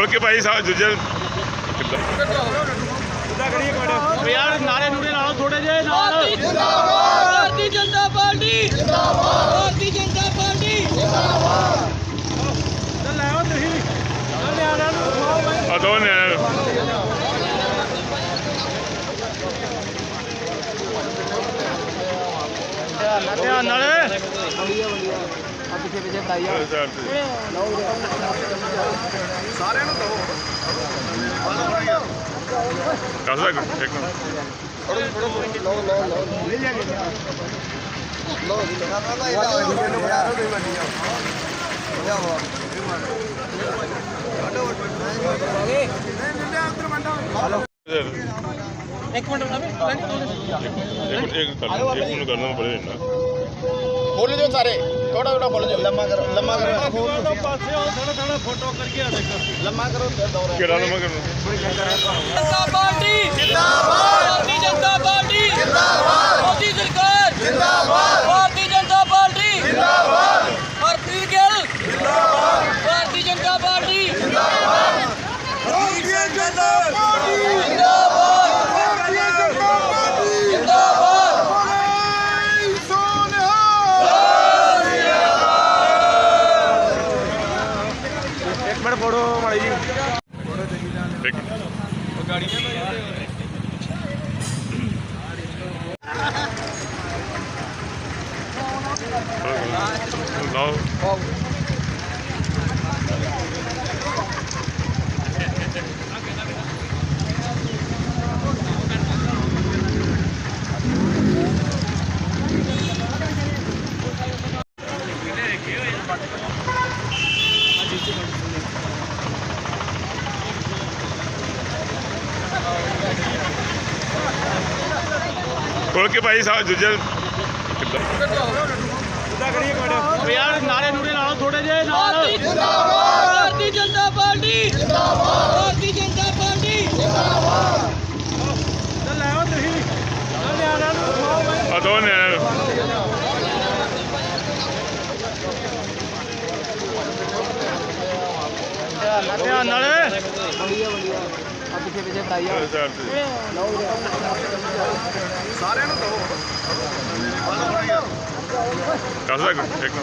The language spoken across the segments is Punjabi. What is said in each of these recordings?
ਖੋਲ ਕੇ ਭਾਈ ਸਾਹਿਬ ਦੂਜੇ ਯਾਰ ਨਾਲੇ ਨੂਰੇ ਨਾਲੋਂ ਥੋੜੇ ਜੇ ਨਾਲ ਭਾਰਤੀ ਜਨਤਾ ਪਾਰਟੀ! ਜਿੰਦਾਬਾਦ ਭਾਰਤੀ ਜਨਤਾ ਪਾਰਟੀ! ਚੱਲ ਲੈ ਆਓ ਤੁਸੀਂ। ਚੱਲ ਨਿਆਣਿਆਂ ਨੂੰ ਖਵਾਓ ਬਾਈ। ਆ ਦੋ ਨੇ। ਧਿਆਨ ਨਾਲ ਸਾਰਿਆਂ ਨੂੰ ਦੋ ਦੱਸ ਦੇ ਇੱਕ ਮਿੰਟ। ਇੱਕ ਮਿੰਟ। ਨਵੇਂ ਇੱਕ ਇੱਕ ਕਰ ਇੱਕ ਨੂੰ ਕਰਨਾ ਪੜੇ ਨਾ ਬੋਲ ਦਿਓ ਸਾਰੇ। ਥੋੜਾ ਥੋੜਾ ਬੋਲ ਦਿਓ ਲੰਮਾ ਕਰੋ ਲੰਮਾ ਕਰੋ ਪਾਸੇ ਉਹ ਥੋੜਾ ਥੋੜਾ ਫੋਟੋ ਕਰਕੇ ਆ ਦੇਖ। ਲੰਮਾ ਕਰੋ ਤੇ ਦੌਰਾ ਕਿਹੜਾ ਨੰਬਰ ਕਰਨਾ? ਜਨਤਾ ਪਾਰਟੀ ਜਿੰਦਾਬਾਦ! ਭਾਰਤੀ ਜਨਤਾ ਪਾਰਟੀ ਜਿੰਦਾਬਾਦ! ਮੋਦੀ ਸਰਕਾਰ! ਜਿੰਦਾਬਾਦ ਭਾਰਤੀ ਜਨਤਾ ਪਾਰਟੀ ਜਿੰਦਾਬਾਦ ਹਰਪ੍ਰੀਤ ਗਿੱਲ ਜਿੰਦਾਬਾਦ ਭਾਰਤੀ ਜਨਤਾ ਪਾਰਟੀ ਭਾਰਤੀ ਜਨਤਾ ਪਾਰਟੀ ਜਿੰਦਾਬਾਦ ਭਾਰਤੀ ਜਨਤਾ ਪਾਰਟੀ ਜਿੰਦਾਬਾਦ ਬੋਲੇ ਸੋਨਿਹਾ ਇੱਕ ਮਿੰਟ ਫੋਟੋ ਮਾੜੀ ਜੀ। ਇੱਕ ਲਾਓ। ਖੋਲ ਕੇ ਭਾਈ ਸਾਹਿਬ ਦੂਜੇ ਯਾਰ ਨਾਲੇ ਨੂਰੇ ਨਾਲੋਂ ਥੋੜੇ ਜੇ ਨਾਲ। ਜਿੰਦਾਬਾਦ! ਭਾਰਤੀ ਜਨਤਾ ਪਾਰਟੀ! ਜਿੰਦਾਬਾਦ ਭਾਰਤੀ ਜਨਤਾ ਪਾਰਟੀ! ਚੱਲ ਲੈ ਆਓ ਤੁਸੀਂ ਚੱਲ ਨਿਆਣਿਆਂ ਨੂੰ ਬਾਈ। ਆ ਦੋ ਨੇ। ਧਿਆਨ ਨਾਲ। ਸਾਰਿਆਂ ਨੂੰ ਦੋ ਦੱਸ ਦੇ ਇੱਕ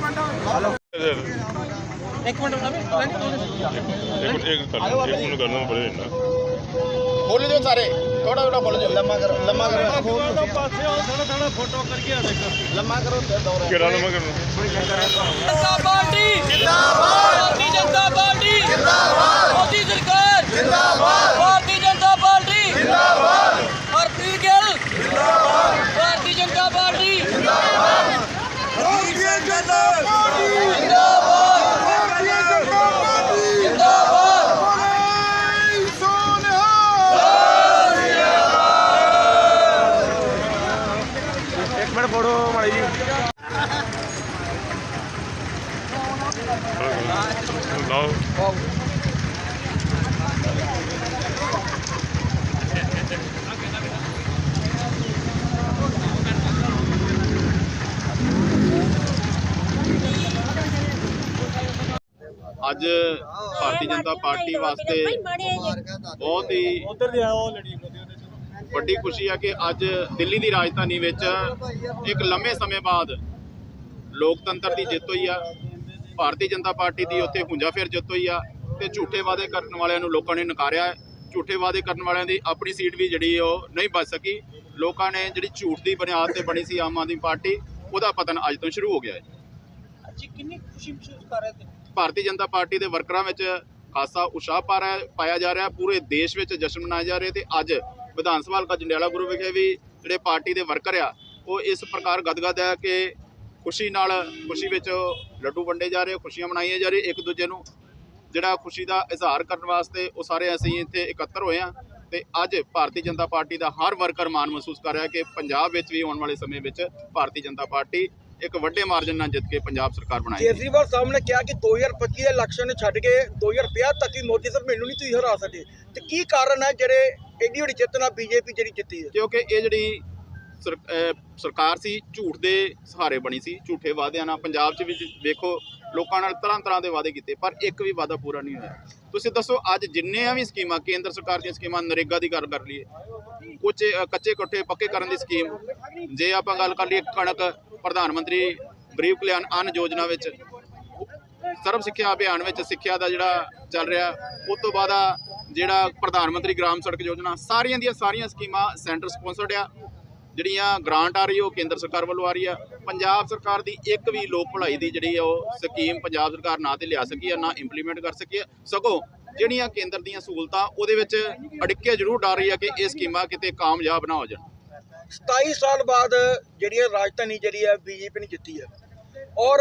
ਮਿੰਟ। ਇੱਕ ਮਿੰਟ ਨਵੇਂ ਇੱਕ ਇੱਕ ਕਰ ਇੱਕ ਨੂੰ ਕਰਨਾ ਪੜੇ ਨਾ ਬੋਲ ਦਿਓ ਸਾਰੇ ਥੋੜਾ ਥੋੜਾ ਬੋਲ ਦਿਓ ਲੰਮਾ ਕਰੋ ਲੰਮਾ ਕਰੋ। ਪਾਸੇ ਉਹ ਥੋੜਾ ਥੋੜਾ ਫੋਟੋ ਕਰਕੇ ਆ ਦੇਖ। ਲੰਮਾ ਕਰੋ ਤੇ ਦੌਰਾ ਕਿਹੜਾ ਨੰਬਰ ਕਰਨਾ? ਜਿੰਦਾਬਾਦ ਭਾਰਤੀ ਜਨਤਾ ਪਾਰਟੀ ਜਿੰਦਾਬਾਦ ਮੋਦੀ ਸਰਕਾਰ ਜਿੰਦਾਬਾਦ ਭਾਰਤੀ ਜਨਤਾ ਪਾਰਟੀ ਜਿੰਦਾਬਾਦ ਹਰਪ੍ਰੀਤ ਗਿੱਲ ਜਿੰਦਾਬਾਦ ਭਾਰਤੀ ਜਨਤਾ ਪਾਰਟੀ ਭਾਰਤੀ ਜਨਤਾ ਪਾਰਟੀ ਜਿੰਦਾਬਾਦ ਭਾਰਤੀ ਜਨਤਾ ਪਾਰਟੀ ਜਿੰਦਾਬਾਦ ਬੋਲੇ ਸੋਨਿਹਾ ਇੱਕ ਮਿੰਟ ਫੋਟੋ ਮਾੜੀ ਜੀ ਲਾਓ ਅੱਜ ਭਾਰਤੀ ਜਨਤਾ ਪਾਰਟੀ ਵਾਸਤੇ ਬਹੁਤ ਹੀ ਵੱਡੀ ਖੁਸ਼ੀ ਹੈ ਕਿ ਅੱਜ ਦਿੱਲੀ ਦੀ ਰਾਜਧਾਨੀ ਵਿੱਚ ਇੱਕ ਲੰਮੇ ਸਮੇਂ ਬਾਅਦ ਲੋਕਤੰਤਰ ਦੀ ਜਿੱਤ ਹੋਈ ਆ। ਭਾਰਤੀ ਜਨਤਾ ਪਾਰਟੀ ਦੀ ਉੱਥੇ ਹੁੰਜਾ ਫੇਰ ਜਿੱਤ ਹੋਈ ਆ ਤੇ ਝੂਠੇ ਵਾਅਦੇ ਕਰਨ ਵਾਲਿਆਂ ਨੂੰ ਲੋਕਾਂ ਨੇ ਨਕਾਰਿਆ ਹੈ। ਝੂਠੇ ਵਾਅਦੇ ਕਰਨ ਵਾਲਿਆਂ ਦੀ ਆਪਣੀ ਸੀਟ ਵੀ ਜਿਹੜੀ ਉਹ ਨਹੀਂ ਬਚ ਸਕੀ। ਲੋਕਾਂ ਨੇ ਜਿਹੜੀ ਝੂਠ ਦੀ ਬੁਨਿਆਦ ਤੇ ਬਣੀ ਸੀ ਆਮ ਆਦਮੀ ਪਾਰਟੀ ਉਹਦਾ ਪਤਨ ਅੱਜ ਤੋਂ ਸ਼ੁਰੂ ਹੋ ਗਿਆ ਹੈ। ਅੱਜ ਕਿੰਨੀ ਖੁਸ਼ੀ ਮਹਿਸੂਸ ਕਰ ਰਹੇ ਤੇ ਭਾਰਤੀ ਜਨਤਾ ਪਾਰਟੀ ਦੇ ਵਰਕਰਾਂ ਵਿੱਚ ਖਾਸਾ ਉਤਸ਼ਾਹ ਪਾ ਰਿਹਾ ਪਾਇਆ ਜਾ ਰਿਹਾ ਪੂਰੇ ਦੇਸ਼ ਵਿੱਚ ਜਸ਼ਨ ਮਨਾਇਆ ਜਾ ਰਿਹਾ ਤੇ ਅੱਜ ਵਿਧਾਨ ਸਭਾ ਹਲਕਾ ਜੰਡਿਆਲਾ ਗੁਰੂ ਵਿਖੇ ਵੀ ਜਿਹੜੇ ਪਾਰਟੀ ਦੇ ਵਰਕਰ ਆ, ਉਹ ਇਸ ਪ੍ਰਕਾਰ ਗਦਗਦ ਹੈ ਕਿ ਖੁਸ਼ੀ ਨਾਲ ਖੁਸ਼ੀ ਵਿੱਚ ਲੱਡੂ ਵੰਡੇ ਜਾ ਰਹੇ, ਖੁਸ਼ੀਆਂ ਮਨਾਈਆਂ ਜਾ ਰਹੀਆਂ, ਇੱਕ ਦੂਜੇ ਨੂੰ ਜਿਹੜਾ ਖੁਸ਼ੀ ਦਾ ਇਜ਼ਹਾਰ ਕਰਨ ਵਾਸਤੇ ਉਹ ਸਾਰੇ ਅਸੀਂ ਇੱਥੇ ਇਕੱਤਰ ਹੋਏ ਆ ਤੇ ਅੱਜ ਭਾਰਤੀ ਜਨਤਾ ਪਾਰਟੀ ਦਾ ਹਰ ਵਰਕਰ ਮਾਣ ਮਹਿਸੂਸ ਕਰ ਰਿਹਾ ਕਿ ਪੰਜਾਬ ਵਿੱਚ ਵੀ ਆਉਣ ਵਾਲੇ ਸਮੇਂ ਵਿੱਚ ਭਾਰਤੀ ਜਨਤਾ ਪਾਰਟੀ ਇੱਕ ਵੱਡੇ ਮਾਰਜਨ ਨਾਲ ਜਿੱਤ ਕੇ ਪੰਜਾਬ ਸਰਕਾਰ ਬਣਾਏਗੀ ਕੇਜਰੀਵਾਲ ਸਾਹਿਬ ਨੇ ਕਿਹਾ ਕਿ 2025 ਦੇ ਇਲੈਕਸ਼ਨ ਨੂੰ ਛੱਡ ਕੇ 2050 ਤੱਕ ਹੀ ਮੋਦੀ ਸਾਹਿਬ ਮੈਨੂੰ ਨਹੀਂ ਤੁਸੀਂ ਹਰਾ ਸਕਦੇ। ਤੇ ਕੀ ਕਾਰਨ ਹੈ ਜਿਹੜੇ ਐਡੀ ਵੱਡੀ ਜਿੱਤ ਨਾਲ ਬੀਜੇਪੀ ਜਿਹੜੀ ਜਿੱਤੀ ਹੈ? ਕਿਉਂਕਿ ਇਹ ਜਿਹੜੀ ਸਰ- ਸਰਕਾਰ ਸੀ ਝੂਠ ਦੇ ਸਹਾਰੇ ਬਣੀ ਸੀ ਝੂਠੇ ਵਾਅਦਿਆਂ ਨਾਲ ਪੰਜਾਬ 'ਚ ਵੀ ਵੇਖੋ ਲੋਕਾਂ ਨਾਲ ਤਰ੍ਹਾਂ ਤਰ੍ਹਾਂ ਦੇ ਵਾਅਦੇ ਕੀਤੇ ਪਰ ਇੱਕ ਵੀ ਵਾਅਦਾ ਪੂਰਾ ਨਹੀਂ ਹੋਇਆ। ਤੁਸੀਂ ਦੱਸੋ ਅੱਜ ਜਿੰਨੀਆਂ ਵੀ ਸਕੀਮਾਂ ਕੇਂਦਰ ਸਰਕਾਰ ਦੀਆਂ ਸਕੀਮਾਂ ਨਰੇਗਾ ਦੀ ਗੱਲ ਕਰ ਲਈਏ ਕੁਝ ਕੱਚੇ ਕੋਠੇ ਪੱਕੇ ਕਰਨ ਦੀ ਸਕੀਮ ਜੇ ਆਪਾਂ ਗੱਲ ਕਰ ਲਈਏ ਕਣਕ ਪ੍ਰਧਾਨ ਮੰਤਰੀ ਗਰੀਬ ਕਲਿਆਣ ਅੰਨ ਯੋਜਨਾ ਵਿੱਚ ਸਰਬ ਸਿੱਖਿਆ ਅਭਿਆਨ ਵਿੱਚ ਸਿੱਖਿਆ ਦਾ ਜਿਹੜਾ ਚੱਲ ਰਿਹਾ ਉਸ ਤੋਂ ਬਾਅਦ ਆ ਜਿਹੜਾ ਪ੍ਰਧਾਨ ਮੰਤਰੀ ਗ੍ਰਾਮ ਸੜਕ ਯੋਜਨਾ, ਸਾਰੀਆਂ ਦੀਆਂ ਸਾਰੀਆਂ ਸਕੀਮਾਂ ਸੈਂਟਰ ਸਪਾਂਸਰਡ ਆ। ਜਿਹੜੀਆਂ ਗ੍ਰਾਂਟ ਆ ਰਹੀ ਉਹ ਕੇਂਦਰ ਸਰਕਾਰ ਵੱਲੋਂ ਆ ਰਹੀ ਆ। ਪੰਜਾਬ ਸਰਕਾਰ ਦੀ ਇੱਕ ਵੀ ਲੋਕ ਭਲਾਈ ਦੀ ਜਿਹੜੀ ਆ, ਉਹ ਸਕੀਮ ਪੰਜਾਬ ਸਰਕਾਰ ਨਾ ਤੇ ਲਿਆ ਸਕੀ ਆ, ਨਾ ਇੰਪਲੀਮੈਂਟ ਕਰ ਸਕੀ ਆ। ਸਗੋਂ ਜਿਹੜੀਆਂ ਕੇਂਦਰ ਦੀਆਂ ਸਹੂਲਤਾਂ, ਉਹਦੇ ਵਿੱਚ ਅੜਿੱਕੇ ਜ਼ਰੂਰ ਡਰ ਰਹੀ ਆ ਕਿ ਇਹ ਸਕੀਮਾਂ ਕਿਤੇ ਕਾਮਯਾਬ ਨਾ ਹੋ ਜਾਣ। 27 ਸਾਲ ਬਾਅਦ ਜਿਹੜੀ ਹੈ ਰਾਜਧਾਨੀ ਜਿਹੜੀ ਹੈ, ਬੀਜੇਪੀ ਨੇ ਜਿੱਤੀ ਹੈ। ਔਰ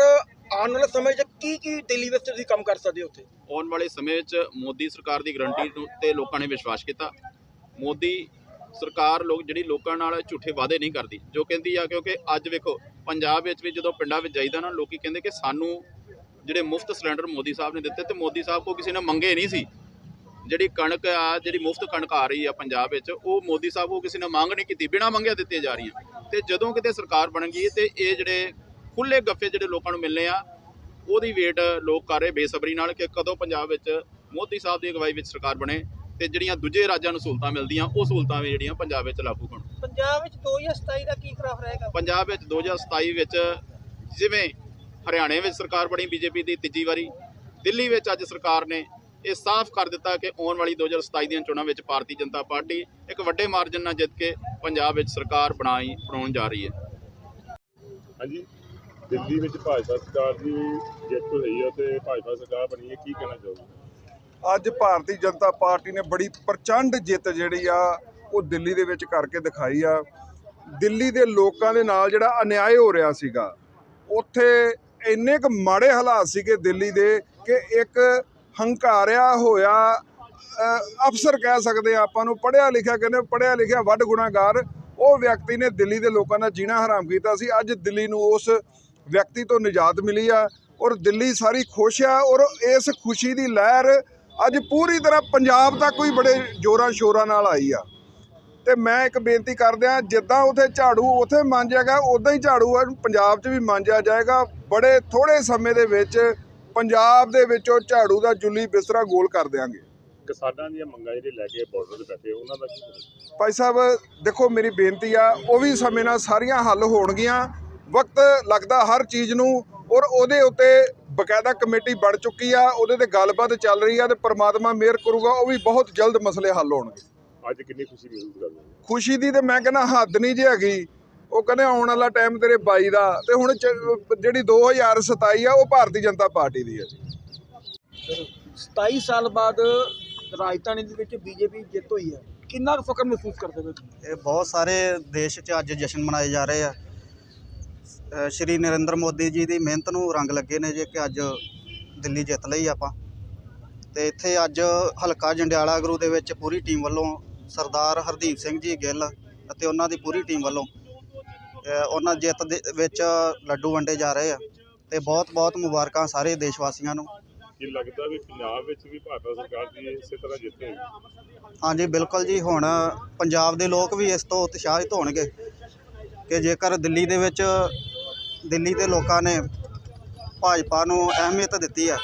ਆਉਣ ਵਾਲੇ ਸਮੇਂ 'ਚ ਕੀ ਕੀ ਦਿੱਲੀ ਵਿੱਚ ਤੁਸੀਂ ਕੰਮ ਕਰ ਸਕਦੇ ਹੋ ਉੱਥੇ? ਆਉਣ ਵਾਲੇ ਸਮੇਂ 'ਚ ਮੋਦੀ ਸਰਕਾਰ ਦੀ ਗਰੰਟੀ ਤੇ ਲੋਕਾਂ ਨੇ ਵਿਸ਼ਵਾਸ ਕੀਤਾ। ਮੋਦੀ ਸਰਕਾਰ ਲੋਕ ਜਿਹੜੀ ਲੋਕਾਂ ਨਾਲ ਝੂਠੇ ਵਾਅਦੇ ਨਹੀਂ ਕਰਦੀ, ਜੋ ਕਹਿੰਦੀ ਆ ਕਿਉਂਕਿ ਅੱਜ ਵੇਖੋ, ਪੰਜਾਬ ਵਿੱਚ ਵੀ ਜਦੋਂ ਪਿੰਡਾਂ ਵਿੱਚ ਜਾਈਦਾ ਨਾ, ਲੋਕੀ ਕਹਿੰਦੇ ਕਿ ਸਾਨੂੰ ਜਿਹੜੇ ਮੁਫਤ ਸਿਲੰਡਰ ਮੋਦੀ ਸਾਹਿਬ ਨੇ ਦਿੱਤੇ ਤੇ ਮੋਦੀ ਸਾਹਿਬ ਕੋ ਕਿਸੇ ਨੇ ਮੰਗੇ ਨਹੀਂ ਸੀ। ਜਿਹੜੀ ਕਣਕ ਆ ਜਿਹੜੀ ਮੁਫਤ ਕਣਕ ਆ ਰਹੀ ਆ ਪੰਜਾਬ ਵਿੱਚ ਉਹ ਮੋਦੀ ਸਾਹਿਬ ਕੋ ਕਿਸੇ ਨੇ ਮੰਗ ਨਹੀਂ ਕੀਤੀ ਬਿਨਾਂ ਮੰਗਿਆ ਦਿੱਤੀਆਂ ਜਾ ਰਹੀਆਂ। ਤੇ ਜਦੋਂ ਕਿਤੇ ਸਰਕਾਰ ਬਣ ਗਈ ਤੇ ਇਹ ਜਿਹੜੇ ਖੁੱਲੇ ਗੱਫੇ ਜਿਹੜੇ ਲੋਕਾਂ ਨੂੰ ਮਿਲਨੇ ਆ ਉਹਦੀ ਵੇਟ ਲੋਕ ਕਰ ਰਹੇ ਬੇਸਬਰੀ ਨਾਲ ਕਿ ਕਦੋਂ ਪੰਜਾਬ ਵਿੱਚ ਮੋਦੀ ਸਾਹਿਬ ਦੀ ਅਗਵਾਈ ਵਿੱਚ ਸਰਕਾਰ ਬਣੇ ਤੇ ਜਿਹੜੀਆਂ ਦੂਜੇ ਰਾਜਾਂ ਨੂੰ ਸਹੂਲਤਾਂ ਮਿਲਦੀਆਂ ਉਹ ਸਹੂਲਤਾਂ ਵੀ ਜਿਹੜੀਆਂ ਪੰਜਾਬ ਵਿੱਚ ਲਾਗੂ ਹੋਣ। ਪੰਜਾਬ ਵਿੱਚ 2027 ਦਾ ਕੀ ਖਰਾਬ ਰਹੇਗਾ? ਪੰਜਾਬ ਵਿੱਚ 2027 ਵਿੱਚ ਜਿਵੇਂ ਹਰਿਆਣੇ ਵਿੱਚ ਸਰਕਾਰ ਬਣੀ ਬੀਜੇਪੀ ਦੀ ਤੀਜੀ ਵਾਰੀ ਦਿੱਲੀ ਵਿੱਚ ਅੱਜ ਸਰਕਾਰ ਨੇ ਇਹ ਸਾਫ਼ ਕਰ ਦਿੱਤਾ ਕਿ ਆਉਣ ਵਾਲੀ 2027 ਦੀਆਂ ਚੋਣਾਂ ਵਿੱਚ ਭਾਰਤੀ ਜਨਤਾ ਪਾਰਟੀ ਇੱਕ ਵੱਡੇ ਮਾਰਜਨ ਨਾਲ ਜਿੱਤ ਕੇ ਪੰਜਾਬ ਵਿੱਚ ਸਰਕਾਰ ਬਣਾਈ ਬਣਾਉਣ ਜਾ ਰਹੀ ਹੈ। ਹਾਂਜੀ। ਦਿੱਲੀ ਵਿੱਚ ਭਾਜਪਾ ਸਰਕਾਰ ਦੀ ਜਿੱਤ ਹੋਈ ਹੈ ਤੇ ਭਾਜਪਾ ਸਰਕਾਰ ਬਣੀ ਹੈ ਕੀ ਕਹਿਣਾ ਚਾਹੋਗੇ? ਅੱਜ ਭਾਰਤੀ ਜਨਤਾ ਪਾਰਟੀ ਨੇ ਬੜੀ ਪ੍ਰਚੰਡ ਜਿੱਤ ਜਿਹੜੀ ਆ ਉਹ ਦਿੱਲੀ ਦੇ ਵਿੱਚ ਕਰਕੇ ਦਿਖਾਈ ਆ। ਦਿੱਲੀ ਦੇ ਲੋਕਾਂ ਦੇ ਨਾਲ ਜਿਹੜਾ ਅਨਿਆਏ ਹੋ ਰਿਹਾ ਸੀਗਾ ਉੱਥੇ ਇੰਨੇ ਕੁ ਮਾੜੇ ਹਾਲਾਤ ਸੀਗੇ ਦਿੱਲੀ ਦੇ ਕਿ ਇੱਕ ਹੰਕਾਰਿਆ ਹੋਇਆ ਅਫਸਰ ਕਹਿ ਸਕਦੇ ਆ ਆਪਾਂ ਨੂੰ ਪੜਿਆ ਲਿਖਿਆ ਕਹਿੰਦੇ ਪੜਿਆ ਲਿਖਿਆ ਵੱਡ ਗੁਨਾਹਗਾਰ, ਉਹ ਵਿਅਕਤੀ ਨੇ ਦਿੱਲੀ ਦੇ ਲੋਕਾਂ ਦਾ ਜੀਣਾ ਹਰਾਮ ਕੀਤਾ ਸੀ। ਅੱਜ ਦਿੱਲੀ ਨੂੰ ਉਸ ਵਿਅਕਤੀ ਤੋਂ ਨਿਜਾਤ ਮਿਲੀ ਆ ਔਰ ਦਿੱਲੀ ਸਾਰੀ ਖੁਸ਼ ਆ ਔਰ ਇਸ ਖੁਸ਼ੀ ਦੀ ਲਹਿਰ ਅੱਜ ਪੂਰੀ ਤਰ੍ਹਾਂ ਪੰਜਾਬ ਤੱਕ ਵੀ ਬੜੇ ਜੋਰਾਂ ਸ਼ੋਰਾਂ ਨਾਲ ਆਈ ਆ। ਤੇ ਮੈਂ ਇੱਕ ਬੇਨਤੀ ਕਰਦਿਆਂ, ਜਿੱਦਾਂ ਉਥੇ ਝਾੜੂ ਉਥੇ ਮਾਂਜਿਆਗਾ ਉਦਾਂ ਹੀ ਝਾੜੂ ਆ, ਪੰਜਾਬ 'ਚ ਵੀ ਮਾਂਜਿਆ ਜਾਏਗਾ। ਬੜੇ ਥੋੜੇ ਸਮੇਂ ਦੇ ਵਿੱਚ ਪੰਜਾਬ ਦੇ ਵਿੱਚੋਂ ਝਾੜੂ ਦਾ ਜੁੱਲੀ ਬਿਸਤਰਾ ਗੋਲ ਕਰ ਦਿਆਂਗੇ। ਕਿਸਾਨਾਂ ਦੀਆਂ ਮੰਗਾਂ ਜਿਹੜੇ ਲੈ ਕੇ ਬਾਰਡਰ ਤੇ ਬੈਠੇ ਉਹਨਾਂ ਦਾ ਕੀ ਕਰੋਗੇ? ਭਾਈ ਸਾਹਿਬ ਦੇਖੋ ਮੇਰੀ ਬੇਨਤੀ ਆ ਉਹ ਵੀ ਸਮੇਂ ਨਾਲ ਸਾਰੀਆਂ ਹੱਲ ਹੋਣਗੀਆਂ। ਵਕਤ ਲੱਗਦਾ ਹਰ ਚੀਜ਼ ਨੂੰ ਔਰ ਉਹਦੇ ਉੱਤੇ ਬਕਾਇਦਾ ਕਮੇਟੀ ਬਣ ਚੁੱਕੀ ਆ ਉਹਦੇ ਤੇ ਗੱਲਬਾਤ ਚੱਲ ਰਹੀ ਆ ਤੇ ਪ੍ਰਮਾਤਮਾ ਮਿਹਰ ਕਰੂਗਾ ਉਹ ਵੀ ਬਹੁਤ ਜਲਦ ਮਸਲੇ ਹੱਲ ਹੋਣਗੇ। ਅੱਜ ਕਿੰਨੀ ਖੁਸ਼ੀ ਕਰਦੇ ਹੋ ਖੁਸ਼ੀ ਦੀ ਤੇ ਮੈਂ ਕਹਿੰਦਾ ਹੱਦ ਨਹੀਂ ਜੇ ਹੈਗੀ। ਉਹ ਕਹਿੰਦੇ ਆਉਣ ਵਾਲਾ ਟਾਈਮ ਤੇਰੇ ਬਾਈ ਦਾ ਤੇ ਹੁਣ ਜਿਹੜੀ 2027 ਆ ਉਹ ਭਾਰਤੀ ਜਨਤਾ ਪਾਰਟੀ ਦੀ ਹੈ ਜੀ। 27 ਸਾਲ ਬਾਅਦ ਰਾਜਧਾਨੀ ਦੇ ਵਿੱਚ ਬੀਜੇਪੀ ਜਿੱਤ ਹੋਈ ਹੈ। ਕਿੰਨਾ ਕੁ ਫਖਰ ਮਹਿਸੂਸ ਕਰਦੇ ਹੋ? ਇਹ ਬਹੁਤ ਸਾਰੇ ਦੇਸ਼ 'ਚ ਅੱਜ ਜਸ਼ਨ ਮਨਾਏ ਜਾ ਰਹੇ ਆ। ਸ਼੍ਰੀ ਨਰਿੰਦਰ ਮੋਦੀ ਜੀ ਦੀ ਮਿਹਨਤ ਨੂੰ ਰੰਗ ਲੱਗੇ ਨੇ ਜੇ ਕਿ ਅੱਜ ਦਿੱਲੀ ਜਿੱਤ ਲਈ ਆਪਾਂ। ਤੇ ਇੱਥੇ ਅੱਜ ਹਲਕਾ ਜੰਡਿਆਲਾ ਗੁਰੂ ਦੇ ਵਿੱਚ ਪੂਰੀ ਟੀਮ ਵੱਲੋਂ ਸਰਦਾਰ ਹਰਦੀਪ ਸਿੰਘ ਜੀ ਗਿੱਲ ਅਤੇ ਉਹਨਾਂ ਦੀ ਪੂਰੀ ਟੀਮ ਵੱਲੋਂ ਉਹਨਾਂ ਜਿੱਤ ਦੇ ਵਿੱਚ ਲੱਡੂ ਵੰਡੇ ਜਾ ਰਹੇ ਆ ਤੇ ਬਹੁਤ ਬਹੁਤ ਮੁਬਾਰਕਾਂ ਸਾਰੇ ਦੇਸ਼ ਵਾਸੀਆਂ ਨੂੰ। ਕੀ ਲੱਗਦਾ ਵੀ ਪੰਜਾਬ ਵਿੱਚ ਵੀ ਭਾਜਪਾ ਸਰਕਾਰ ਦੀ ਇਸੇ ਤਰ੍ਹਾਂ ਜਿੱਤ? ਹਾਂਜੀ ਬਿਲਕੁਲ ਜੀ। ਹੁਣ ਪੰਜਾਬ ਦੇ ਲੋਕ ਵੀ ਇਸ ਤੋਂ ਉਤਸ਼ਾਹਿਤ ਹੋਣਗੇ ਕਿ ਜੇਕਰ ਦਿੱਲੀ ਦੇ ਵਿੱਚ ਦਿੱਲੀ ਦੇ ਲੋਕਾਂ ਨੇ ਭਾਜਪਾ ਨੂੰ ਅਹਿਮੀਅਤ ਦਿੱਤੀ ਆ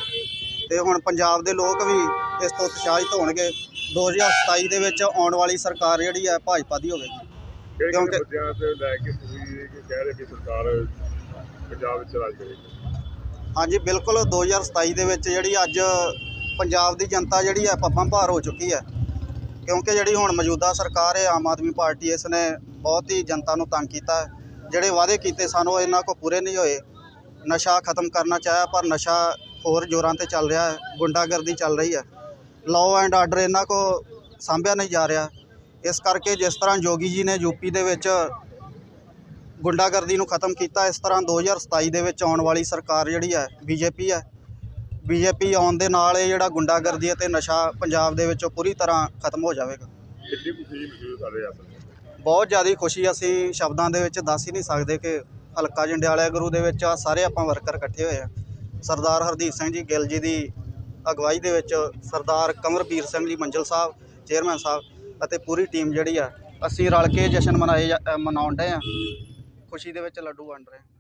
ਤੇ ਹੁਣ ਪੰਜਾਬ ਦੇ ਲੋਕ ਵੀ ਇਸ ਤੋਂ ਉਤਸ਼ਾਹਿਤ ਹੋਣਗੇ 2027 ਦੇ ਵਿੱਚ ਆਉਣ ਵਾਲੀ ਸਰਕਾਰ ਜਿਹੜੀ ਹੈ ਭਾਜਪਾ ਦੀ ਹੋਵੇਗੀ। ਕਿਉਂਕਿ- ਕਹਿ ਰਹੇ ਕਿ ਸਰਕਾਰ ਪੰਜਾਬ ਵਿੱਚ ਰਾਜ ਕਰੇਗੀ। ਹਾਂਜੀ, ਬਿਲਕੁਲ। 2027 ਦੇ ਵਿੱਚ ਜਿਹੜੀ ਅੱਜ ਪੰਜਾਬ ਦੀ ਜਨਤਾ ਜਿਹੜੀ ਹੈ ਪੱਪਾਂ ਭਾਰ ਹੋ ਚੁੱਕੀ ਹੈ। ਕਿਉਂਕਿ ਜਿਹੜੀ ਹੁਣ ਮੌਜੂਦਾ ਸਰਕਾਰ ਹੈ, ਆਮ ਆਦਮੀ ਪਾਰਟੀ, ਇਸ ਨੇ ਬਹੁਤ ਹੀ ਜਨਤਾ ਨੂੰ ਤੰਗ ਕੀਤਾ ਹੈ। ਜਿਹੜੇ ਵਾਅਦੇ ਕੀਤੇ ਸਨ, ਉਹ ਇਹਨਾਂ ਕੋ ਪੂਰੇ ਨਹੀਂ ਹੋਏ। ਨਸ਼ਾ ਖਤਮ ਕਰਨਾ ਚਾਹਿਆ, ਪਰ ਨਸ਼ਾ ਹੋਰ ਜ਼ੋਰਾਂ ਤੇ ਚੱਲ ਰਿਹਾ ਹੈ, ਗੁੰਡਾਗਰਦੀ ਚੱਲ ਰਹੀ ਹੈ। ਲਾਅ ਐਂਡ ਆਰਡਰ ਇਹਨਾਂ ਕੋ ਸਾਂਭਿਆ ਨਹੀਂ ਜਾ ਰਿਹਾ। ਇਸ ਕਰਕੇ ਜਿਸ ਤਰ੍ਹਾਂ ਯੋਗੀ ਜੀ ਨੇ ਯੂਪੀ ਦੇ ਵਿੱਚ ਗੁੰਡਾਗਰਦੀ ਨੂੰ ਖਤਮ ਕੀਤਾ ਇਸ ਤਰ੍ਹਾਂ 2027 ਦੇ ਵਿੱਚ ਆਉਣ ਵਾਲੀ ਸਰਕਾਰ ਜਿਹੜੀ ਹੈ ਬੀਜੇਪੀ ਹੈ ਬੀਜੇਪੀ ਆਉਣ ਦੇ ਨਾਲ ਇਹ ਜਿਹੜਾ ਗੁੰਡਾਗਰਦੀ ਅਤੇ ਨਸ਼ਾ ਪੰਜਾਬ ਦੇ ਵਿੱਚੋਂ ਪੂਰੀ ਤਰ੍ਹਾਂ ਖਤਮ ਹੋ ਜਾਵੇਗਾ। ਕਿੰਨੀ ਖੁਸ਼ੀ ਮਹਿਸੂਸ ਕਰ ਰਹੇ ਆ ਬਹੁਤ ਜ਼ਿਆਦਾ ਖੁਸ਼ੀ ਅਸੀਂ ਸ਼ਬਦਾਂ ਦੇ ਵਿੱਚ ਦੱਸ ਹੀ ਨਹੀਂ ਸਕਦੇ ਕਿ ਹਲਕਾ ਜੰਡਿਆਲਾ ਗੁਰੂ ਦੇ ਵਿੱਚ ਆ ਸਾਰੇ ਆਪਾਂ ਵਰਕਰ ਇਕੱਠੇ ਹੋਏ ਆ। ਸਰਦਾਰ ਹਰਦੀਪ ਸਿੰਘ ਜੀ ਗਿੱਲ ਜੀ ਦੀ ਅਗਵਾਈ ਦੇ ਵਿੱਚ ਸਰਦਾਰ ਕਮਰਪੀਰ ਸਿੰਘ ਜੀ ਮੰਜਲ ਸਾਹਿਬ ਚੇਅਰਮੈਨ ਸਾਹਿਬ ਅਤੇ ਪੂਰੀ ਟੀਮ ਜਿਹੜੀ ਆ ਅਸੀਂ ਰਲ ਕੇ ਜਸ਼ਨ ਮਨਾਏ ਮਨਾਉਣ ਡਏ ਆ। ਖੁਸ਼ੀ ਦੇ ਵਿੱਚ ਲੱਡੂ ਵੰਡ ਰਹੇ